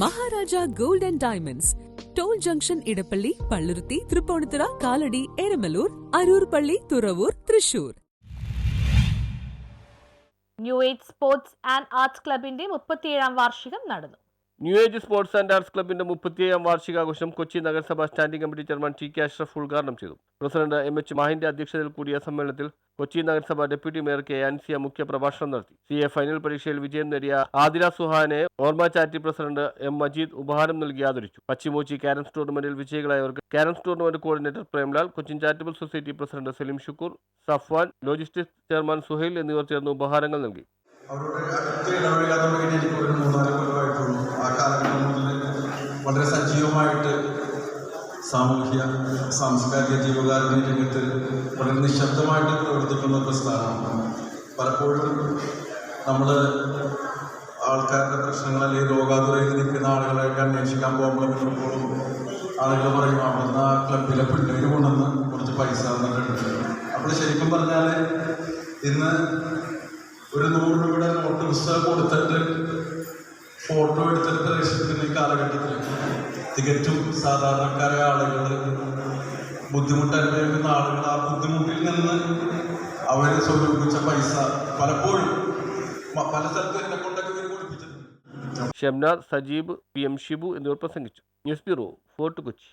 Maharaja gold and diamonds. Toll junction Edappally Palluruthy Tripunithura Kalady Eramalloor Aroor Thuravoor Thrissur. New age sports and arts ക്ലബിന്റെ മുപ്പത്തിയേഴാം വാർഷികം നടന്നു. New age sports and arts ക്ലബിന്റെ മുപ്പത്തിയേഴാം വാർഷികാഘോഷം കൊച്ചി നഗരസഭ standing committee chairman T K Ashraf ഉദ്ഘാടനം ചെയ്തു. പ്രസിഡന്റ് എം എച്ച് മാഹിന്റെ അധ്യക്ഷതയിൽ കൂടിയ സമ്മേളനത്തിൽ കൊച്ചി നഗരസഭ ഡെപ്യൂട്ടി മേയർ കെ ആൻസിയ മുഖ്യ പ്രഭാഷണം നടത്തി. സി എ ഫൈനൽ പരീക്ഷയിൽ വിജയം നേടിയ ആദില സുഹാനെ ഓർമ്മ ചാറ്റി പ്രസിഡന്റ് എം മജീദ് ഉപഹാരം നൽകി ആദരിച്ചു. പശ്ചിമോച്ചി കാരംസ് ടൂർണമെന്റിൽ വിജയികളായവർക്ക് carroms tournament coordinator Premlal Cochin charitable society president Saleem Shukkoor Safwan logistics chairman Suhail എന്നിവർ ചേർന്ന് ഉപഹാരങ്ങൾ നൽകി. അവരുടെ സജീവമായിട്ട് സാമൂഹ്യ സാംസ്കാരിക ജീവകാരുണ്യ രംഗത്ത് വളരെ നിശബ്ദമായിട്ട് പ്രവർത്തിക്കുന്ന പ്രസ്ഥാനമാണ്. പലപ്പോഴും നമ്മൾ ആൾക്കാരുടെ പ്രശ്നങ്ങൾ അല്ലെങ്കിൽ രോഗാതുരയിൽ നിൽക്കുന്ന ആളുകളെയൊക്കെ അന്വേഷിക്കാൻ പോകുമ്പോൾ കിട്ടുമ്പോഴും ആളുകൾ പറയും അവിടുന്ന് ആ ക്ലബിലെ പിള്ളേർ കൊണ്ടുവന്ന് കുറച്ച് പൈസ തന്നിട്ടുണ്ട്. അപ്പോൾ ശരിക്കും പറഞ്ഞാൽ ഇന്ന് ഒരു നൂറ് രൂപയുടെ നോട്ട് പുസ്തകം കൊടുത്തിട്ട് ഫോട്ടോ എടുത്തിട്ട് പ്രവേശിക്കുന്ന ഈ കാലഘട്ടത്തിൽ തികച്ചും സാധാരണക്കാരായ ആളുകൾ ബുദ്ധിമുട്ട് അനുഭവിക്കുന്ന ആളുകൾ ആ ബുദ്ധിമുട്ടിൽ നിന്ന് അവർ സ്വരൂപിച്ച പൈസ പലപ്പോഴും പല സ്ഥലത്തും എന്നെ കൊണ്ടൊക്കെ ഇവർ ഷംനാർ സജീബ് പി എം ഷിബു എന്നിവർ പ്രസംഗിച്ചു. News bureau Fort Kochi.